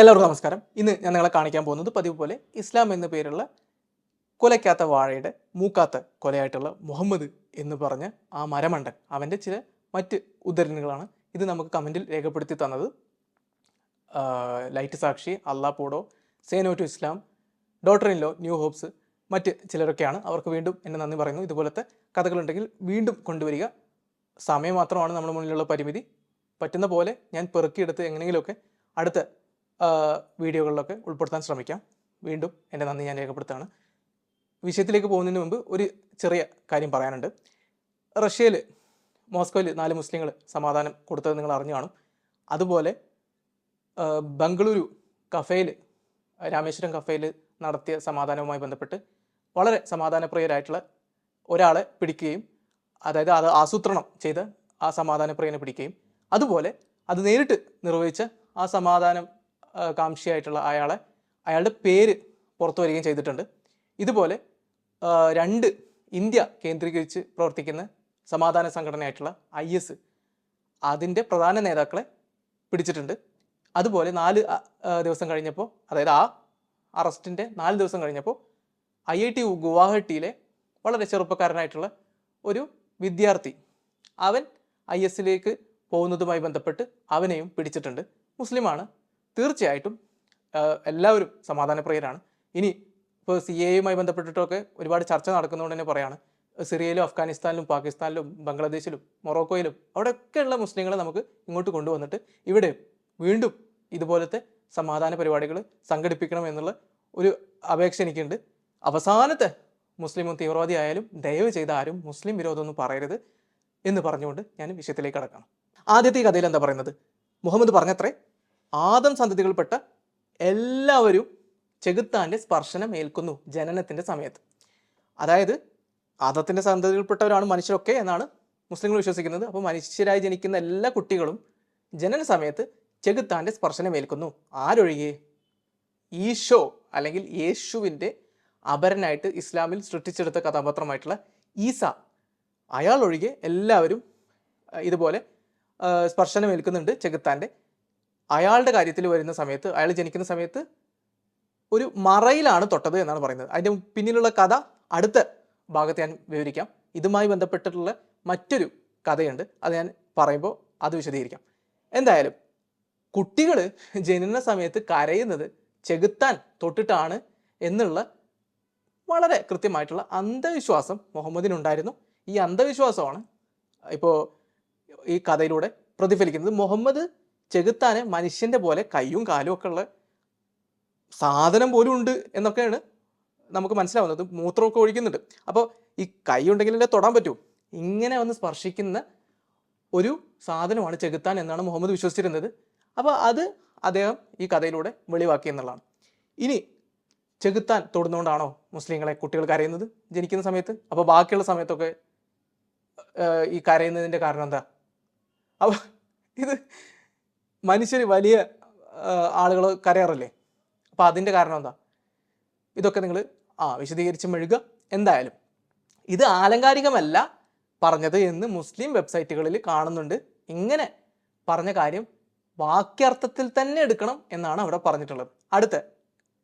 എല്ലാവർക്കും നമസ്കാരം. ഇന്ന് ഞാൻ നിങ്ങളെ കാണിക്കാൻ പോകുന്നത് പതിവ് പോലെ ഇസ്ലാം എന്ന പേരുള്ള കൊലയ്ക്കാത്ത വാഴയുടെ മൂക്കാത്ത കൊലയായിട്ടുള്ള മുഹമ്മദ് എന്ന് പറഞ്ഞ ആ മരമണ്ടൻ. അവന്റെ ചില മറ്റ് ഉദ്ധരണികളാണ് ഇത് നമുക്ക് കമന്റിൽ രേഖപ്പെടുത്തി തന്നത്. ലൈറ്റ് സാക്ഷി അള്ളാ പോഡോ സേനോ to Islam daughter in law new hopes മറ്റ് ചിലരൊക്കെയാണ്. അവർക്ക് വീണ്ടും എന്നെ നന്ദി പറയുന്നു. ഇതുപോലത്തെ കഥകളുണ്ടെങ്കിൽ വീണ്ടും കൊണ്ടുവരിക. സമയം മാത്രമാണ് നമ്മുടെ മുന്നിലുള്ള പരിമിതി. പറ്റുന്ന പോലെ ഞാൻ പെറുക്കിയെടുത്ത് എങ്ങനെയെങ്കിലുമൊക്കെ അടുത്ത വീഡിയോകളിലൊക്കെ ഉൾപ്പെടുത്താൻ ശ്രമിക്കാം. വീണ്ടും എന്റെ നന്ദി ഞാൻ രേഖപ്പെടുത്താണ് വിഷയത്തിലേക്ക് പോകുന്നതിന് മുമ്പ് ഒരു ചെറിയ കാര്യം പറയാനുണ്ട്. റഷ്യയിൽ മോസ്കോയിൽ നാല് മുസ്ലിങ്ങൾ സമാധാനം കൊടുത്തത് നിങ്ങൾ അറിഞ്ഞു കാണും. അതുപോലെ ബംഗളൂരു കഫേയിൽ രാമേശ്വരം കഫേയിൽ നടത്തിയ സമാധാനവുമായി ബന്ധപ്പെട്ട് വളരെ സമാധാനപ്രിയരായിട്ടുള്ള ഒരാളെ പിടിക്കുകയും അതായത് അത് ആസൂത്രണം ചെയ്ത് ആ സമാധാനപ്രിയനെ പിടിക്കുകയും അതുപോലെ അത് നേരിട്ട് നിർവഹിച്ച ആ സമാധാനം കാംക്ഷിയായിട്ടുള്ള അയാളെ അയാളുടെ പേര് പുറത്തു വരികയും ചെയ്തിട്ടുണ്ട്. ഇതുപോലെ രണ്ട് ഇന്ത്യ കേന്ദ്രീകരിച്ച് പ്രവർത്തിക്കുന്ന സമാധാന സംഘടനയായിട്ടുള്ള ഐ എസ് അതിന്റെ പ്രധാന നേതാക്കളെ പിടിച്ചിട്ടുണ്ട്. അതുപോലെ നാല് ദിവസം കഴിഞ്ഞപ്പോൾ അതായത് ആ അറസ്റ്റിന്റെ നാല് ദിവസം കഴിഞ്ഞപ്പോൾ ഐ ഐ ടി ഗുവാഹട്ടിയിലെ വളരെ ചെറുപ്പക്കാരനായിട്ടുള്ള ഒരു വിദ്യാർത്ഥി അവൻ ഐ എസിലേക്ക് പോകുന്നതുമായി ബന്ധപ്പെട്ട് അവനെയും പിടിച്ചിട്ടുണ്ട്. മുസ്ലിമാണ്. തീർച്ചയായിട്ടും എല്ലാവരും സമാധാനപ്രിയരാണ്. ഇനി ഇപ്പോൾ സി എയുമായി ബന്ധപ്പെട്ടിട്ടൊക്കെ ഒരുപാട് ചർച്ച നടക്കുന്നതുകൊണ്ട് തന്നെ പറയാണ് സിറിയയിലും അഫ്ഗാനിസ്ഥാനിലും പാകിസ്ഥാനിലും ബംഗ്ലാദേശിലും മൊറോക്കോയിലും അവിടെയൊക്കെയുള്ള മുസ്ലിങ്ങളെ നമുക്ക് ഇങ്ങോട്ട് കൊണ്ടുവന്നിട്ട് ഇവിടെ വീണ്ടും ഇതുപോലത്തെ സമാധാന പരിപാടികൾ സംഘടിപ്പിക്കണം എന്നുള്ള ഒരു അപേക്ഷ എനിക്കുണ്ട്. അവസാനത്തെ മുസ്ലിമും തീവ്രവാദി ആയാലും ദയവ് ചെയ്ത് ആരും മുസ്ലിം വിരോധമൊന്നും പറയരുത് എന്ന് പറഞ്ഞുകൊണ്ട് ഞാൻ വിഷയത്തിലേക്ക് കടക്കാം ആദ്യത്തെ കഥയിൽ എന്താ പറയുന്നത്? മുഹമ്മദ് പറഞ്ഞത്രേ ആദം സന്തതികൾപ്പെട്ട എല്ലാവരും ചെകുത്താന്റെ സ്പർശനം ഏൽക്കുന്നു ജനനത്തിന്റെ സമയത്ത്. അതായത് ആദത്തിന്റെ സന്തതികൾപ്പെട്ടവരാണ് മനുഷ്യരൊക്കെ എന്നാണ് മുസ്ലിങ്ങൾ വിശ്വസിക്കുന്നത്. അപ്പോൾ മനുഷ്യരായി ജനിക്കുന്ന എല്ലാ കുട്ടികളും ജനന സമയത്ത് ചെകുത്താന്റെ സ്പർശനം ഏൽക്കുന്നു. ആരൊഴികെ? ഈശോ അല്ലെങ്കിൽ യേശുവിന്റെ അപരനായിട്ട് ഇസ്ലാമിൽ സൃഷ്ടിച്ചെടുത്ത കഥാപാത്രമായിട്ടുള്ള ഈസ. അയാൾ എല്ലാവരും ഇതുപോലെ സ്പർശനമേൽക്കുന്നുണ്ട് ചെകുത്താന്റെ അയാളുടെ കാര്യത്തിൽ വരുന്ന സമയത്ത് അയാൾ ജനിക്കുന്ന സമയത്ത് ഒരു മറയിലാണ് തൊട്ടത് എന്നാണ് പറയുന്നത്. അതിന്റെ പിന്നിലുള്ള കഥ അടുത്ത ഭാഗത്ത് ഞാൻ വിവരിക്കാം. ഇതുമായി ബന്ധപ്പെട്ടിട്ടുള്ള മറ്റൊരു കഥയുണ്ട്. അത് ഞാൻ പറയുമ്പോൾ അത് വിശദീകരിക്കാം. എന്തായാലും കുട്ടികൾ ജനന സമയത്ത് കരയുന്നത് ചെകുത്താൻ തൊട്ടിട്ടാണ് എന്നുള്ള വളരെ കൃത്യമായിട്ടുള്ള അന്ധവിശ്വാസം മുഹമ്മദിനുണ്ടായിരുന്നു. ഈ അന്ധവിശ്വാസമാണ് ഇപ്പോൾ ഈ കഥയിലൂടെ പ്രതിഫലിക്കുന്നത്. മുഹമ്മദ് ചെകുത്താനെ മനുഷ്യന്റെ പോലെ കൈയും കാലും ഒക്കെ ഉള്ള സാധനം പോലും ഉണ്ട് എന്നൊക്കെയാണ് നമുക്ക് മനസ്സിലാവുന്നത്. മൂത്രമൊക്കെ ഒഴിക്കുന്നുണ്ട്. അപ്പോൾ ഈ കൈ ഉണ്ടെങ്കിലല്ലേ തൊടാൻ പറ്റൂ? ഇങ്ങനെ ഒന്ന് സ്പർശിക്കുന്ന ഒരു സാധനമാണ് ചെകുത്താൻ എന്നാണ് മുഹമ്മദ് വിശ്വസിച്ചിരുന്നത്. അപ്പോൾ അത് അദ്ദേഹം ഈ കഥയിലൂടെ വെളിവാക്കി എന്നുള്ളതാണ്. ഇനി ചെകുത്താൻ തൊടുന്നുകൊണ്ടാണോ മുസ്ലിങ്ങളെ കുട്ടികൾ കരയുന്നത്? ജനിക്കുന്ന സമയത്ത്? അപ്പോൾ ബാക്കിയുള്ള സമയത്തൊക്കെ ഈ കരയുന്നതിന്റെ കാരണം എന്താ? അപ്പോൾ ഇത് മനുഷ്യർ വലിയ ആളുകൾ കരയാറല്ലേ? അപ്പോൾ അതിന്റെ കാരണം എന്താ? ഇതൊക്കെ നിങ്ങൾ ആ വിശദീകരിച്ച് മെഴുകുക എന്തായാലും ഇത് ആലങ്കാരികമല്ല പറഞ്ഞത് എന്ന് മുസ്ലിം വെബ്സൈറ്റുകളിൽ കാണുന്നുണ്ട്. ഇങ്ങനെ പറഞ്ഞ കാര്യം വാക്യാർത്ഥത്തിൽ തന്നെ എടുക്കണം എന്നാണ് അവിടെ പറഞ്ഞിട്ടുള്ളത്. അടുത്ത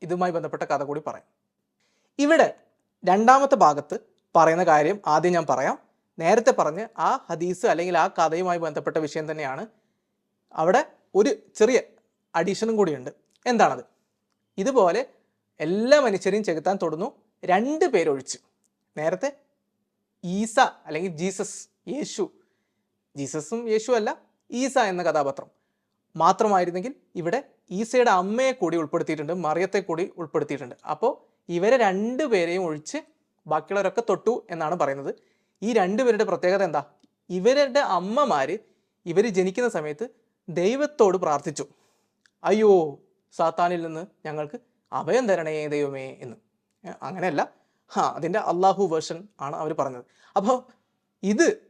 ഇതുമായി ബന്ധപ്പെട്ട കഥ കൂടി പറയാം. ഇവിടെ രണ്ടാമത്തെ ഭാഗത്ത് പറയുന്ന കാര്യം ആദ്യം ഞാൻ പറയാം. നേരത്തെ പറഞ്ഞ് ആ ഹദീസ് അല്ലെങ്കിൽ ആ കഥയുമായി ബന്ധപ്പെട്ട വിഷയം തന്നെയാണ്. അവിടെ ഒരു ചെറിയ അഡീഷനും കൂടിയുണ്ട്. എന്താണത്? ഇതുപോലെ എല്ലാ മനുഷ്യരെയും ചെകുത്താൻ തൊടുന്നു. രണ്ട് പേരൊഴിച്ച്. നേരത്തെ ഈസ അല്ലെങ്കിൽ ജീസസ് യേശു. ജീസസും യേശു അല്ല ഈസ എന്ന കഥാപാത്രം. മാത്രമായിരുന്നെങ്കിൽ ഇവിടെ ഈസയുടെ അമ്മയെ കൂടി ഉൾപ്പെടുത്തിയിട്ടുണ്ട് മറിയത്തെ കൂടി ഉൾപ്പെടുത്തിയിട്ടുണ്ട്. അപ്പോൾ ഇവരെ രണ്ട് പേരെയും ഒഴിച്ച് ബാക്കിയുള്ളവരൊക്കെ തൊട്ടു എന്നാണ് പറയുന്നത്. ഈ രണ്ടുപേരുടെ പ്രത്യേകത എന്താ? ഇവരുടെ അമ്മമാർ ഇവർ ജനിക്കുന്ന സമയത്ത് ദൈവത്തോട് പ്രാർത്ഥിച്ചു. അയ്യോ സാത്താനിൽ നിന്ന് ഞങ്ങൾക്ക് അഭയം തരണേ ദൈവമേ എന്ന്. അങ്ങനെയല്ല. ഹാ അതിന്റെ അള്ളാഹു വേർഷൻ ആണ് അവർ പറഞ്ഞത്. അപ്പോൾ ഇത്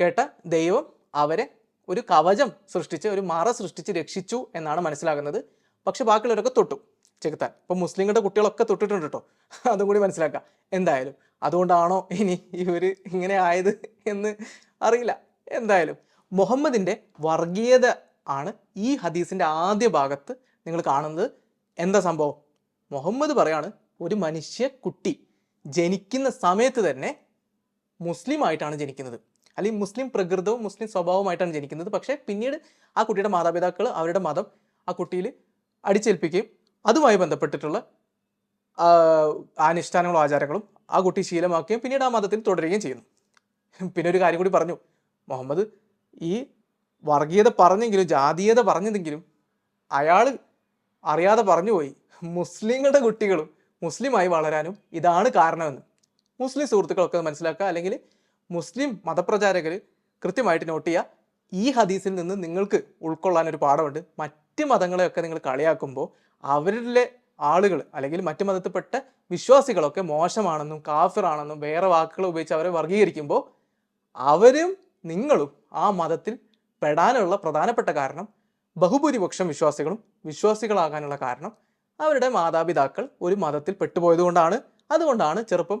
കേട്ട ദൈവം അവരെ ഒരു കവചം സൃഷ്ടിച്ച് ഒരു മറ സൃഷ്ടിച്ച് രക്ഷിച്ചു എന്നാണ് മനസ്സിലാകുന്നത്. പക്ഷെ ബാക്കിയുള്ളവരൊക്കെ തൊട്ടു. ചെകുത്താൻ. ഇപ്പം മുസ്ലിങ്ങളുടെ കുട്ടികളൊക്കെ തൊട്ടിട്ടുണ്ട് കേട്ടോ അതും കൂടി മനസ്സിലാക്കാം. എന്തായാലും അതുകൊണ്ടാണോ ഇനി ഇവർ ഇങ്ങനെ ആയത് എന്ന് അറിയില്ല. എന്തായാലും മുഹമ്മദിന്റെ വർഗീയത ആണ് ഈ ഹദീസിന്റെ ആദ്യ ഭാഗത്ത് നിങ്ങൾ കാണുന്നത്. എന്താ സംഭവം? മുഹമ്മദ് പറയാണ് ഒരു മനുഷ്യ കുട്ടി ജനിക്കുന്ന സമയത്ത് തന്നെ മുസ്ലിം ആയിട്ടാണ് ജനിക്കുന്നത്. അല്ലെങ്കിൽ മുസ്ലിം പ്രകൃതവും മുസ്ലിം സ്വഭാവമായിട്ടാണ് ജനിക്കുന്നത്. പക്ഷേ പിന്നീട് ആ കുട്ടിയുടെ മാതാപിതാക്കൾ അവരുടെ മതം ആ കുട്ടിയിൽ അടിച്ചേൽപ്പിക്കുകയും അതുമായി ബന്ധപ്പെട്ടിട്ടുള്ള അനുഷ്ഠാനങ്ങളും ആചാരങ്ങളും ആ കുട്ടി ശീലമാക്കുകയും പിന്നീട് ആ മതത്തിൽ തുടരുകയും ചെയ്യുന്നു. പിന്നെ ഒരു കാര്യം കൂടി പറഞ്ഞു. മുഹമ്മദ് ഈ വർഗീയത പറഞ്ഞെങ്കിലും ജാതീയത പറഞ്ഞതെങ്കിലും അയാൾ അറിയാതെ പറഞ്ഞുപോയി മുസ്ലിങ്ങളുടെ കുട്ടികളും മുസ്ലിമായി വളരാനും ഇതാണ് കാരണമെന്ന്. മുസ്ലിം സുഹൃത്തുക്കളൊക്കെ മനസ്സിലാക്കുക. അല്ലെങ്കിൽ മുസ്ലിം മതപ്രചാരകർ കൃത്യമായിട്ട് നോട്ട് ചെയ്യുക. ഈ ഹദീസിൽ നിന്ന് നിങ്ങൾക്ക് ഉൾക്കൊള്ളാൻ ഒരു പാഠമുണ്ട്. മറ്റ് മതങ്ങളെയൊക്കെ നിങ്ങൾ കളിയാക്കുമ്പോൾ അവരിലെ ആളുകൾ അല്ലെങ്കിൽ മറ്റു മതത്തിൽപ്പെട്ട വിശ്വാസികളൊക്കെ മോശമാണെന്നും കാഫിറാണെന്നും വേറെ വാക്കുകൾ ഉപയോഗിച്ച് അവരെ വർഗീകരിക്കുമ്പോൾ അവരും നിങ്ങളും ആ മതത്തിൽ പെടാനുള്ള പ്രധാനപ്പെട്ട കാരണം ബഹുഭൂരിപക്ഷം വിശ്വാസികളും വിശ്വാസികളാകാനുള്ള കാരണം അവരുടെ മാതാപിതാക്കൾ ഒരു മതത്തിൽ പെട്ടുപോയതുകൊണ്ടാണ് അതുകൊണ്ടാണ് ചെറുപ്പം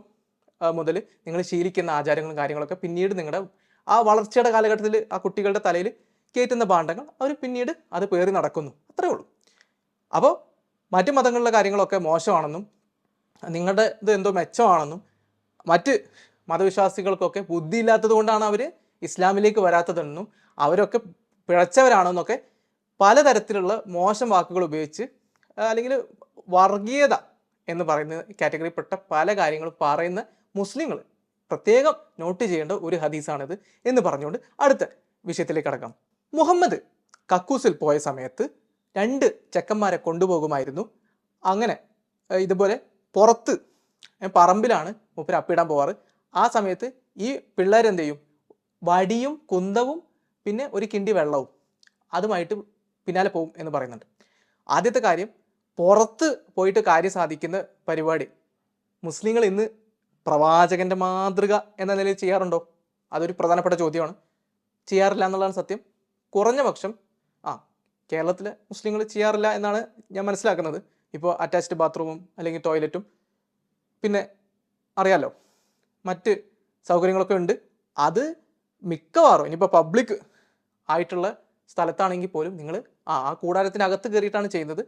മുതൽ നിങ്ങൾ ശീലിക്കുന്ന ആചാരങ്ങളും കാര്യങ്ങളൊക്കെ പിന്നീട് നിങ്ങളുടെ ആ വളർച്ചയുടെ കാലഘട്ടത്തിൽ ആ കുട്ടികളുടെ തലയിൽ കയറ്റുന്ന പാണ്ഡങ്ങൾ അവർ പിന്നീട് അത് പേറി നടക്കുന്നു. അത്രേ ഉള്ളൂ. അപ്പോൾ മറ്റു മതങ്ങളിലെ കാര്യങ്ങളൊക്കെ മോശമാണെന്നും നിങ്ങളുടെ ഇത് എന്തോ മെച്ചമാണെന്നും മറ്റ് മതവിശ്വാസികൾക്കൊക്കെ ബുദ്ധിയില്ലാത്തത് കൊണ്ടാണ് അവർ ഇസ്ലാമിലേക്ക് വരാത്തതെന്നും അവരൊക്കെ പിഴച്ചവരാണെന്നൊക്കെ പലതരത്തിലുള്ള മോശം വാക്കുകൾ ഉപയോഗിച്ച് അല്ലെങ്കിൽ വർഗീയത എന്ന് പറയുന്ന കാറ്റഗറിപ്പെട്ട പല കാര്യങ്ങളും പറയുന്ന മുസ്ലിങ്ങൾ പ്രത്യേകം നോട്ട് ചെയ്യേണ്ട ഒരു ഹദീസാണിത് എന്ന് പറഞ്ഞുകൊണ്ട് അടുത്ത വിഷയത്തിലേക്ക് കടക്കാം. മുഹമ്മദ് കക്കൂസിൽ പോയ സമയത്ത് രണ്ട് ചെക്കന്മാരെ കൊണ്ടുപോകുമായിരുന്നു. അങ്ങനെ ഇതുപോലെ പുറത്ത് പറമ്പിലാണ് മൂപ്പര് അപ്പിടാൻ പോവാറ്. ആ സമയത്ത് ഈ പിള്ളേരെന്ത് ചെയ്യും വടിയും കുന്തവും പിന്നെ ഒരു കിണ്ടി വെള്ളവും അതുമായിട്ട് പിന്നാലെ പോകും എന്ന് പറയുന്നുണ്ട്. ആദ്യത്തെ കാര്യം പുറത്ത് പോയിട്ട് കാര്യം സാധിക്കുന്ന പരിപാടി. മുസ്ലിങ്ങൾ ഇന്ന് പ്രവാചകന്റെ മാതൃക എന്ന നിലയിൽ ചെയ്യാറുണ്ടോ? അതൊരു പ്രധാനപ്പെട്ട ചോദ്യമാണ്. ചെയ്യാറില്ല എന്നുള്ളതാണ് സത്യം. കുറഞ്ഞ പക്ഷം ആ കേരളത്തിലെ മുസ്ലിങ്ങൾ ചെയ്യാറില്ല എന്നാണ് ഞാൻ മനസ്സിലാക്കുന്നത്. ഇപ്പോൾ അറ്റാച്ച്ഡ് ബാത്റൂമും അല്ലെങ്കിൽ ടോയ്ലറ്റും പിന്നെ അറിയാലോ മറ്റ് സൗകര്യങ്ങളൊക്കെ ഉണ്ട്. അത് മിക്കവാറും ഇനിയിപ്പോൾ പബ്ലിക് ആയിട്ടുള്ള സ്ഥലത്താണെങ്കിൽ പോലും നിങ്ങൾ ആ ആ കൂടാരത്തിനകത്ത് കയറിയിട്ടാണ് ചെയ്യുന്നത്.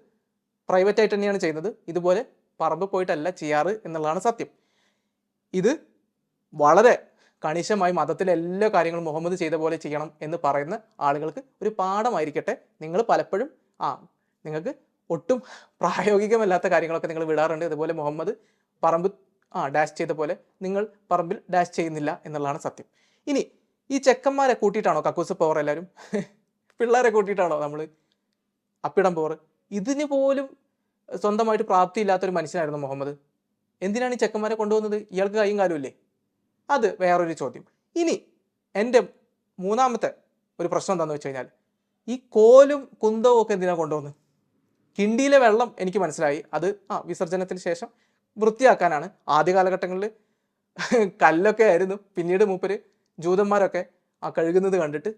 പ്രൈവറ്റ് ആയിട്ട് തന്നെയാണ് ചെയ്യുന്നത്. ഇതുപോലെ പറമ്പ് പോയിട്ടല്ല ചെയ്യാറ് എന്നുള്ളതാണ് സത്യം. ഇത് വളരെ കണിശമായി മതത്തിലെ എല്ലാ കാര്യങ്ങളും മുഹമ്മദ് ചെയ്ത പോലെ ചെയ്യണം എന്ന് പറയുന്ന ആളുകൾക്ക് ഒരു പാഠമായിരിക്കട്ടെ. നിങ്ങൾ പലപ്പോഴും ആ നിങ്ങൾക്ക് ഒട്ടും പ്രായോഗികമല്ലാത്ത കാര്യങ്ങളൊക്കെ നിങ്ങൾ വിടാറുണ്ട്. അതുപോലെ മുഹമ്മദ് പറമ്പ് ആ ഡാഷ് ചെയ്ത പോലെ നിങ്ങൾ പറമ്പിൽ ഡാഷ് ചെയ്യുന്നില്ല എന്നുള്ളതാണ് സത്യം. ഇനി ഈ ചെക്കന്മാരെ കൂട്ടിയിട്ടാണോ കക്കൂസ് പോവർ എല്ലാവരും പിള്ളേരെ കൂട്ടിയിട്ടാണോ നമ്മൾ അപ്പിടം പോറ് ഇതിന് പോലും സ്വന്തമായിട്ട് പ്രാപ്തിയില്ലാത്തൊരു മനുഷ്യനായിരുന്നു മുഹമ്മദ്. എന്തിനാണ് ഈ ചെക്കന്മാരെ കൊണ്ടുവന്നത് ഇയാൾക്ക് കൈയും കാലും ഇല്ലേ? അത് വേറൊരു ചോദ്യം. ഇനി എന്റെ മൂന്നാമത്തെ ഒരു പ്രശ്നം എന്താണെന്ന് വെച്ച് കഴിഞ്ഞാൽ ഈ കോലും കുന്തവും ഒക്കെ എന്തിനാണ് കൊണ്ടുവന്നത് കിണ്ടിയിലെ വെള്ളം എനിക്ക് മനസ്സിലായി. അത് ആ വിസർജനത്തിന് ശേഷം വൃത്തിയാക്കാനാണ്. ആദ്യ കാലഘട്ടങ്ങളിൽ കല്ലൊക്കെ ആയിരുന്നു. പിന്നീട് മൂപ്പര് ജൂതന്മാരൊക്കെ ആ കഴുകുന്നത് കണ്ടിട്ട്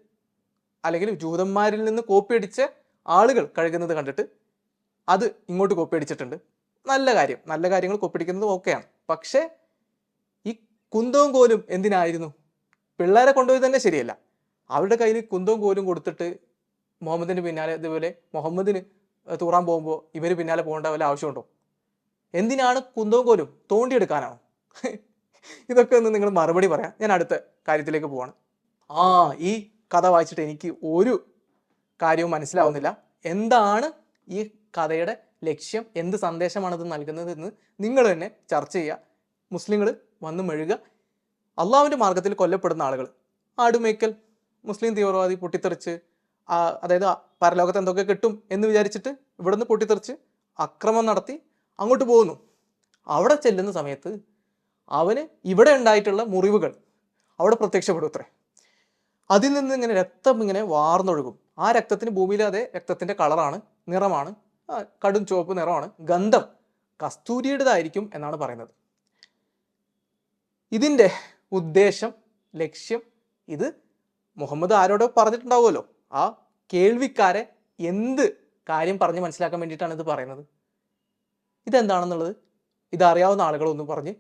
അല്ലെങ്കിൽ ജൂതന്മാരിൽ നിന്ന് കോപ്പി അടിച്ച ആളുകൾ കഴുകുന്നത് കണ്ടിട്ട് അത് ഇങ്ങോട്ട് കോപ്പി അടിച്ചിട്ടുണ്ട് നല്ല കാര്യം. നല്ല കാര്യങ്ങൾ കോപ്പി അടിക്കുന്നത് ഓക്കെയാണ്. പക്ഷേ ഈ കുന്തവും കോലും എന്തിനായിരുന്നു? പിള്ളേരെ കൊണ്ടുപോയി തന്നെ ശരിയല്ല. അവരുടെ കയ്യിൽ കുന്തവും കോലും കൊടുത്തിട്ട് മുഹമ്മദിന് പിന്നാലെ ഇതുപോലെ മുഹമ്മദിന് തൂറാൻ പോകുമ്പോൾ ഇവർ പിന്നാലെ പോകേണ്ട വല്ല ആവശ്യമുണ്ടോ? എന്തിനാണ് കുന്തവും കോലും തോണ്ടിയെടുക്കാനാണോ? ഇതൊക്കെ ഒന്ന് നിങ്ങൾ മറുപടി പറയാം. ഞാൻ അടുത്ത കാര്യത്തിലേക്ക് പോവാണ്. ആ ഈ കഥ വായിച്ചിട്ട് എനിക്ക് ഒരു കാര്യവും മനസ്സിലാവുന്നില്ല. എന്താണ് ഈ കഥയുടെ ലക്ഷ്യം? എന്ത് സന്ദേശമാണ് ഇത് നൽകുന്നത് എന്ന് നിങ്ങൾ തന്നെ ചർച്ച ചെയ്യുക. മുസ്ലിങ്ങൾ വന്ന് മെഴുക. അള്ളാഹുവിന്റെ മാർഗത്തിൽ കൊല്ലപ്പെടുന്ന ആളുകൾ. ആടുമേക്കൽ മുസ്ലിം തീവ്രവാദി പൊട്ടിത്തെറിച്ച് അതായത് പരലോകത്ത് എന്തൊക്കെ കിട്ടും എന്ന് വിചാരിച്ചിട്ട് ഇവിടുന്ന് പൊട്ടിത്തെറിച്ച് അക്രമം നടത്തി അങ്ങോട്ട് പോകുന്നു. അവിടെ ചെല്ലുന്ന സമയത്ത് അവന് ഇവിടെ ഉണ്ടായിട്ടുള്ള മുറിവുകൾ അവിടെ പ്രത്യക്ഷപ്പെടും അത്രേ. അതിൽ നിന്ന് ഇങ്ങനെ രക്തം ഇങ്ങനെ വാർന്നൊഴുകും. ആ രക്തത്തിന് ഭൂമിയിലെ രക്തത്തിന്റെ കളറാണ് നിറമാണ് കടും ചുവപ്പ് നിറമാണ് ഗന്ധം കസ്തൂരിയുടേതായിരിക്കും എന്നാണ് പറയുന്നത്. ഇതിന്റെ ഉദ്ദേശം ലക്ഷ്യം ഇത് മുഹമ്മദ് ആരോടോ പറഞ്ഞിട്ടുണ്ടാവുമല്ലോ. ആ കേൾവിക്കാരെ എന്ത് കാര്യം പറഞ്ഞ് മനസ്സിലാക്കാൻ വേണ്ടിയിട്ടാണ് ഇത് പറയുന്നത്? ഇതെന്താണെന്നുള്ളത്? ഇതറിയാവുന്ന ആളുകളൊന്നും പറഞ്ഞ്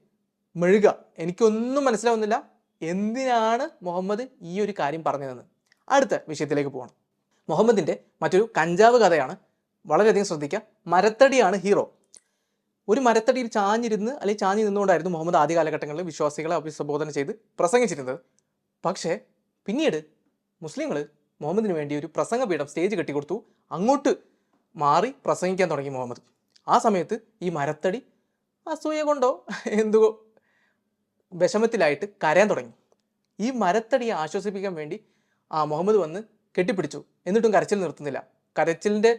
മെഴുക. എനിക്കൊന്നും മനസ്സിലാവുന്നില്ല എന്തിനാണ് മുഹമ്മദ് ഈ ഒരു കാര്യം പറഞ്ഞതെന്ന്. അടുത്ത വിഷയത്തിലേക്ക് പോകണം മുഹമ്മദിന്റെ മറ്റൊരു കഞ്ചാവ് കഥയാണ് വളരെയധികം ശ്രദ്ധിക്കുക. മരത്തടിയാണ് ഹീറോ ഒരു മരത്തടിയിൽ ചാഞ്ഞിരുന്ന് അല്ലെങ്കിൽ ചാഞ്ഞ് നിന്നുകൊണ്ടായിരുന്നു മുഹമ്മദ് ആദ്യ കാലഘട്ടങ്ങളിൽ വിശ്വാസികളെ അഭിസംബോധന ചെയ്ത് പ്രസംഗിച്ചിരുന്നത്. പക്ഷേ പിന്നീട് മുസ്ലിങ്ങൾ മുഹമ്മദിന് വേണ്ടി ഒരു പ്രസംഗപീഠം സ്റ്റേജ് കെട്ടിക്കൊടുത്തു. അങ്ങോട്ട് മാറി പ്രസംഗിക്കാൻ തുടങ്ങി മുഹമ്മദ്. ആ സമയത്ത് ഈ മരത്തടി അസൂയ കൊണ്ടോ എന്തോ വിഷമത്തിലായിട്ട് കരയാൻ തുടങ്ങി. ഈ മരത്തടിയെ ആശ്വസിപ്പിക്കാൻ വേണ്ടി ആ മുഹമ്മദ് വന്ന് കെട്ടിപ്പിടിച്ചു. എന്നിട്ടും കരച്ചിൽ നിർത്തുന്നില്ല. കരച്ചിലിന്റെ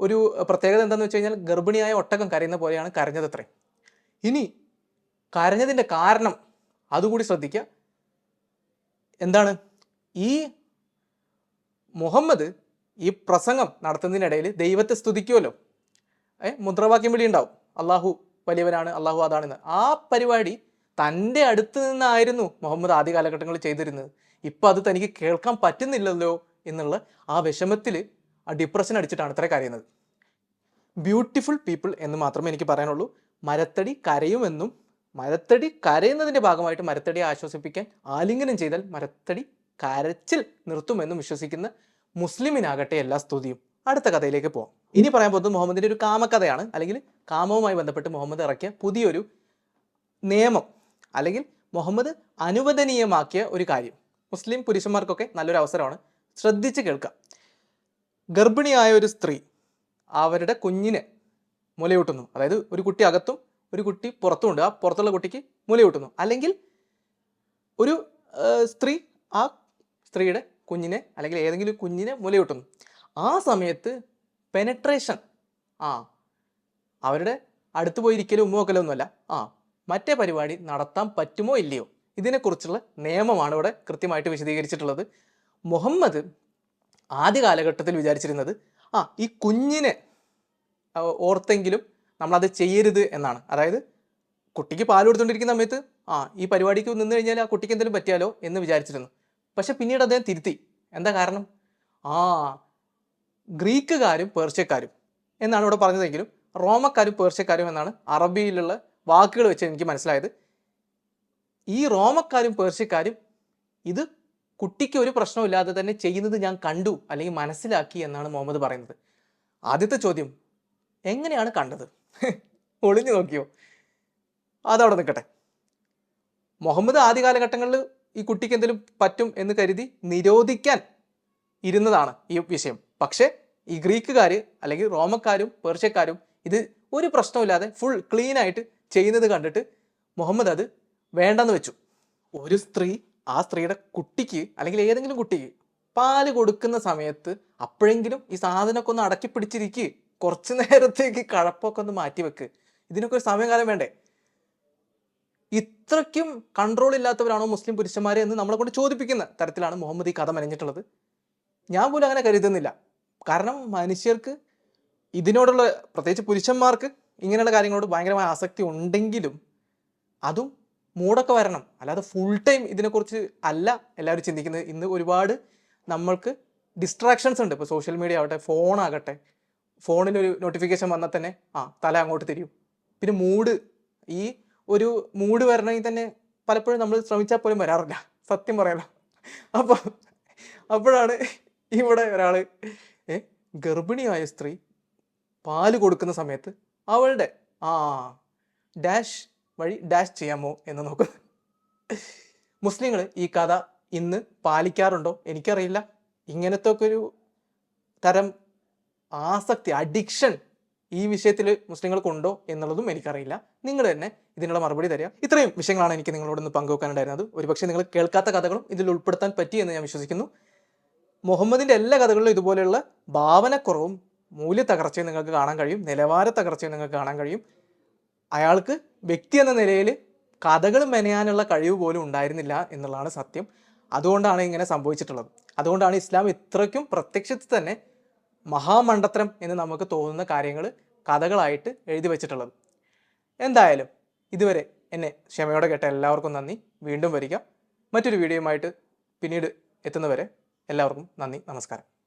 ഒരു പ്രത്യേകത എന്താണെന്ന് വെച്ച് കഴിഞ്ഞാൽ ഗർഭിണിയായ ഒട്ടകം കരയുന്ന പോലെയാണ് കരഞ്ഞത് അത്രയും ഇനി കരഞ്ഞതിന്റെ കാരണം അതുകൂടി ശ്രദ്ധിക്കുക എന്താണ്? ഈ മുഹമ്മദ് ഈ പ്രസംഗം നടത്തുന്നതിനിടയിൽ ദൈവത്തെ സ്തുതിക്കുമല്ലോ ഏ മുദ്രാവാക്യം വിളി ഉണ്ടാവും അള്ളാഹു വലിയവനാണ് അള്ളാഹു അതാണെന്ന്. ആ പരിപാടി തന്റെ അടുത്ത് നിന്നായിരുന്നു മുഹമ്മദ് ആദ്യ കാലഘട്ടങ്ങളിൽ ചെയ്തിരുന്നത്. ഇപ്പം അത് തനിക്ക് കേൾക്കാൻ പറ്റുന്നില്ലല്ലോ എന്നുള്ള ആ വിഷമത്തിൽ ആ ഡിപ്രഷൻ അടിച്ചിട്ടാണ് ഇത്ര കരയുന്നത്. ബ്യൂട്ടിഫുൾ പീപ്പിൾ എന്ന് മാത്രമേ എനിക്ക് പറയാനുള്ളൂ. മരത്തടി കരയുമെന്നും മരത്തടി കരയുന്നതിന്റെ ഭാഗമായിട്ട് മരത്തടിയെ ആശ്വസിപ്പിക്കാൻ ആലിംഗനം ചെയ്താൽ മരത്തടി കരച്ചിൽ നിർത്തുമെന്നും വിശ്വസിക്കുന്ന മുസ്ലിമിനാകട്ടെ എല്ലാ സ്തുതിയും. അടുത്ത കഥയിലേക്ക് പോകാം ഇനി പറയാൻ പോകുന്നത് മുഹമ്മദിന്റെ ഒരു കാമക്കഥയാണ് അല്ലെങ്കിൽ കാമവുമായി ബന്ധപ്പെട്ട് മുഹമ്മദ് ഇറക്കിയ പുതിയൊരു നിയമം. അല്ലെങ്കിൽ മുഹമ്മദ് അനുവദനീയമാക്കിയ ഒരു കാര്യം. മുസ്ലിം പുരുഷന്മാർക്കൊക്കെ നല്ലൊരു അവസരമാണ്. ശ്രദ്ധിച്ച് കേൾക്കുക ഗർഭിണിയായ ഒരു സ്ത്രീ അവരുടെ കുഞ്ഞിനെ മുലയൂട്ടുന്നു. അതായത് ഒരു കുട്ടി അകത്തും ഒരു കുട്ടി പുറത്തുമുണ്ട്. ആ പുറത്തുള്ള കുട്ടിക്ക് മുലയൂട്ടുന്നു. അല്ലെങ്കിൽ ഒരു സ്ത്രീ ആ സ്ത്രീയുടെ കുഞ്ഞിനെ അല്ലെങ്കിൽ ഏതെങ്കിലും കുഞ്ഞിനെ മുലയൂട്ടുന്നു. ആ സമയത്ത് പെനട്രേഷൻ ആ അവരുടെ അടുത്ത് പോയി ഇരിക്കലും ഉമ്മ ഒന്നുമല്ല. ആ മറ്റേ പരിപാടി നടത്താൻ പറ്റുമോ ഇല്ലയോ? ഇതിനെക്കുറിച്ചുള്ള നിയമമാണ് ഇവിടെ കൃത്യമായിട്ട് വിശദീകരിച്ചിട്ടുള്ളത്. മുഹമ്മദ് ആദ്യ കാലഘട്ടത്തിൽ വിചാരിച്ചിരുന്നത് ആ ഈ കുഞ്ഞിനെ ഓർത്തെങ്കിലും നമ്മളത് ചെയ്യരുത് എന്നാണ്. അതായത് കുട്ടിക്ക് പാൽ കൊടുത്തുകൊണ്ടിരിക്കുന്ന സമയത്ത് ആ ഈ പരിപാടിക്ക് നിന്ന് കഴിഞ്ഞാൽ ആ കുട്ടിക്ക് എന്തെങ്കിലും പറ്റിയാലോ എന്ന് വിചാരിച്ചിരുന്നു. പക്ഷെ പിന്നീട് അദ്ദേഹം തിരുത്തി. എന്താ കാരണം? ആ ഗ്രീക്കുകാരും പേർഷ്യക്കാരും എന്നാണ് ഇവിടെ പറഞ്ഞതെങ്കിലും റോമക്കാരും പേർഷ്യക്കാരും എന്നാണ് അറബിയിലുള്ള വാക്കുകൾ വെച്ച് എനിക്ക് മനസ്സിലായത്. ഈ റോമക്കാരും പേർഷ്യക്കാരും ഇത് കുട്ടിക്ക് ഒരു പ്രശ്നമില്ലാതെ തന്നെ ചെയ്യുന്നത് ഞാൻ കണ്ടു അല്ലെങ്കിൽ മനസ്സിലാക്കി എന്നാണ് മുഹമ്മദ് പറയുന്നത്. ആദ്യത്തെ ചോദ്യം എങ്ങനെയാണ് കണ്ടത്? ഒളിഞ്ഞു നോക്കിയോ? അതവിടെ നിൽക്കട്ടെ. മുഹമ്മദ് ആദ്യ കാലഘട്ടങ്ങളിൽ ഈ കുട്ടിക്ക് എന്തെങ്കിലും പറ്റും എന്ന് കരുതി നിരോധിക്കാൻ ഇരുന്നതാണ് ഈ വിഷയം. പക്ഷേ ഈ ഗ്രീക്കുകാർ അല്ലെങ്കിൽ റോമക്കാരും പേർഷ്യക്കാരും ഇത് ഒരു പ്രശ്നമില്ലാതെ ഫുൾ ക്ലീൻ ആയിട്ട് ചെയ്യുന്നത് കണ്ടിട്ട് മുഹമ്മദ് അത് വേണ്ടെന്ന് വെച്ചു. ഒരു സ്ത്രീ ആ സ്ത്രീയുടെ കുട്ടിക്ക് അല്ലെങ്കിൽ ഏതെങ്കിലും കുട്ടിക്ക് പാൽ കൊടുക്കുന്ന സമയത്ത് അപ്പോഴെങ്കിലും ഈ സാധനമൊക്കെ ഒന്ന് അടക്കി പിടിച്ചിരിക്കുക കുറച്ച് നേരത്തേക്ക് കഴപ്പൊക്കെ ഒന്ന് മാറ്റി വെക്ക്. ഇതിനൊക്കെ ഒരു സമയകാലം വേണ്ടേ? ഇത്രയ്ക്കും കൺട്രോൾ ഇല്ലാത്തവരാണോ മുസ്ലിം പുരുഷന്മാരെ എന്ന് നമ്മളെ കൊണ്ട് ചോദിപ്പിക്കുന്ന തരത്തിലാണ് മുഹമ്മദ് ഈ കഥ മെനഞ്ഞിട്ടുള്ളത്. ഞാൻ പോലും അങ്ങനെ കരുതുന്നില്ല. കാരണം മനുഷ്യർക്ക് ഇതിനോടുള്ള പ്രത്യേകിച്ച് പുരുഷന്മാർക്ക് ഇങ്ങനെയുള്ള കാര്യങ്ങളോട് ഭയങ്കരമായ ആസക്തി ഉണ്ടെങ്കിലും അതും മൂടൊക്കെ വരണം. അല്ലാതെ ഫുൾ ടൈം ഇതിനെക്കുറിച്ച് അല്ല എല്ലാവരും ചിന്തിക്കുന്നത്. ഇന്ന് ഒരുപാട് നമ്മൾക്ക് ഡിസ്ട്രാക്ഷൻസ് ഉണ്ട്. ഇപ്പോൾ സോഷ്യൽ മീഡിയ ആവട്ടെ ഫോണാകട്ടെ ഫോണിനൊരു നോട്ടിഫിക്കേഷൻ വന്നാൽ തന്നെ ആ തല അങ്ങോട്ട് തിരിയും. പിന്നെ മൂഡ് ഈ ഒരു മൂഡ് വരണമെങ്കിൽ തന്നെ പലപ്പോഴും നമ്മൾ ശ്രമിച്ചാൽ പോലും വരാറില്ല. സത്യം പറയാലോ. അപ്പോൾ അപ്പോഴാണ് ഇവിടെ ഒരാൾ ഗർഭിണിയായ സ്ത്രീ പാൽ കൊടുക്കുന്ന സമയത്ത് അവളുടെ ആ ഡാഷ് വഴി ഡാഷ് ചെയ്യാമോ എന്ന് നോക്കുന്നു മുസ്ലിങ്ങൾ ഈ കഥ ഇന്ന് പാലിക്കാറുണ്ടോ? എനിക്കറിയില്ല. ഇങ്ങനത്തെ ഒക്കെ ഒരു തരം ആസക്തി അഡിക്ഷൻ ഈ വിഷയത്തിൽ മുസ്ലിങ്ങൾക്കുണ്ടോ എന്നുള്ളതും എനിക്കറിയില്ല. നിങ്ങൾ തന്നെ ഇതിനുള്ള മറുപടി തരിക. ഇത്രയും വിഷയങ്ങളാണ് എനിക്ക് നിങ്ങളോട് ഇന്ന് പങ്കുവെക്കാനുണ്ടായിരുന്നത്. ഒരുപക്ഷെ നിങ്ങൾ കേൾക്കാത്ത കഥകളും ഇതിൽ ഉൾപ്പെടുത്താൻ പറ്റിയെന്ന് ഞാൻ വിശ്വസിക്കുന്നു. മുഹമ്മദിന്റെ എല്ലാ കഥകളിലും ഇതുപോലെയുള്ള ഭാവനക്കുറവും മൂല്യ തകർച്ചയും നിങ്ങൾക്ക് കാണാൻ കഴിയും നിലവാര തകർച്ചയും നിങ്ങൾക്ക് കാണാൻ കഴിയും. അയാൾക്ക് വ്യക്തി എന്ന നിലയിൽ കഥകൾ മെനയാനുള്ള കഴിവ് പോലും ഉണ്ടായിരുന്നില്ല എന്നുള്ളതാണ് സത്യം. അതുകൊണ്ടാണ് ഇങ്ങനെ സംഭവിച്ചിട്ടുള്ളത്. അതുകൊണ്ടാണ് ഇസ്ലാം ഇത്രയ്ക്കും പ്രത്യക്ഷത്തിൽ തന്നെ മഹാമണ്ഡത്രം എന്ന് നമുക്ക് തോന്നുന്ന കാര്യങ്ങൾ കഥകളായിട്ട് എഴുതി വെച്ചിട്ടുള്ളത്. എന്തായാലും ഇതുവരെ എന്നെ ക്ഷമയോടെ കേട്ട എല്ലാവർക്കും നന്ദി. വീണ്ടും വരിക. മറ്റൊരു വീഡിയോയുമായിട്ട് പിന്നീട് എത്തുന്നവരെ എല്ലാവർക്കും നന്ദി. നമസ്കാരം.